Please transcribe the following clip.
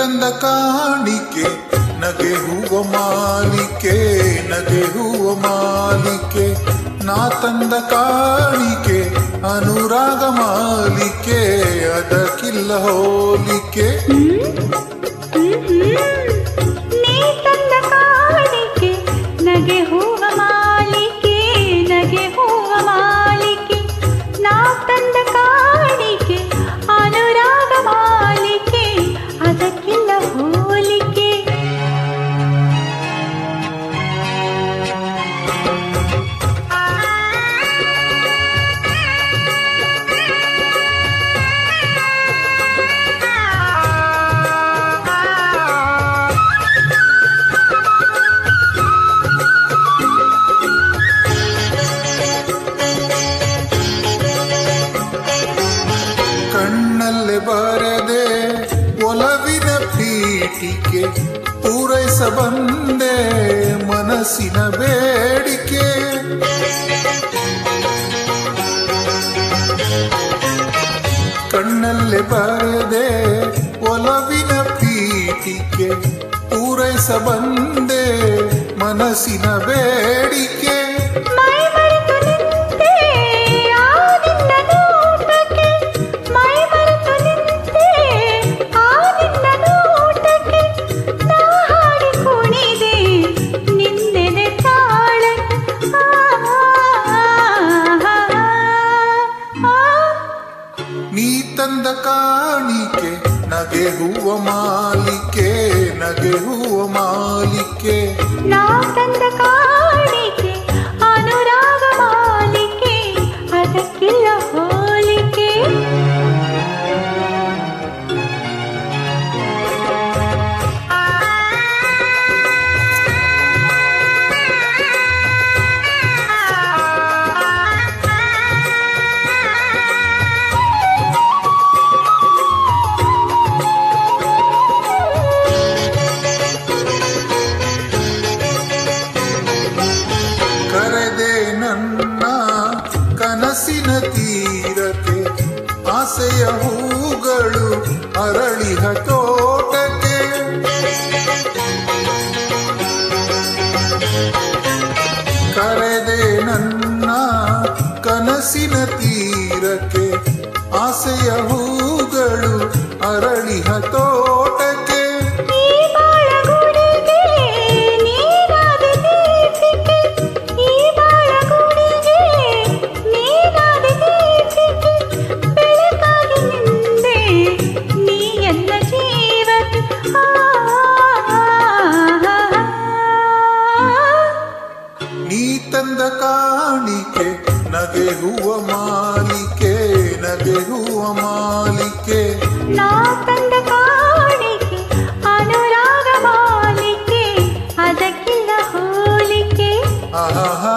ತಂದ ಕಾಣಿಕೆ ನಗೆ ಹೂವ ಮಾಲಿಕೆ ನಗೆ ಹೂವ ಮಾಲಿಕೆ ನಾ ತಂದ ಕಾಣಿಕೆ ಅನುರಾಗ ಮಾಲಿಕೆ ಅದಕ್ಕಿಲ್ಲ ಹೋಲಿಕೆ ನಗೆ ಹೂವ ಪೀಠಿಕೆ ಪೂರೈಸ ಬಂದೆ ಮನಸ್ಸಿನ ಬೇಡಿಕೆ. ಕಣ್ಣಲ್ಲಿ ಬರದೆ ಒಲವಿನ ಪೀಠಿಕೆ ಪೂರೈಸ ಬಂದೆ ಮನಸ್ಸಿನ ಬೇಡಿಕೆ. ತಂದ ಕಾಣಿಕೆ ನಗೆ ಹೂವ ಮಾಲಿಕೆ ನಗೆ ಹೂವ ಮಾಲಿಕೆ. ನಾ ತಂದ ಕಾಣಿಕೆ ಅರಳಿಹ ತೋಟಕ್ಕೆ ಕರೆದೆ ನನ್ನ ಕನಸಿನ ತೀರಕ್ಕೆ ಆಸೆಯ ಹೂಗಳು ಅರಳಿಹ ತೋಟಕ್ಕೆ ತಂದ ಕಾಣಿಕೆ ನಗೆ ಹೂವ ಮಾಲಿಕೆ ನಗೆ ಹೂವ ಮಾಲಿಕೆ. ನಾ ತಂದ ಕಾಣಿಕೆ ಅನುರಾಗ ಮಾಲಿಕೆ ಅದಕ್ಕಿಲ್ಲ ಹೋಲಿಕೆ. ಆಹಾ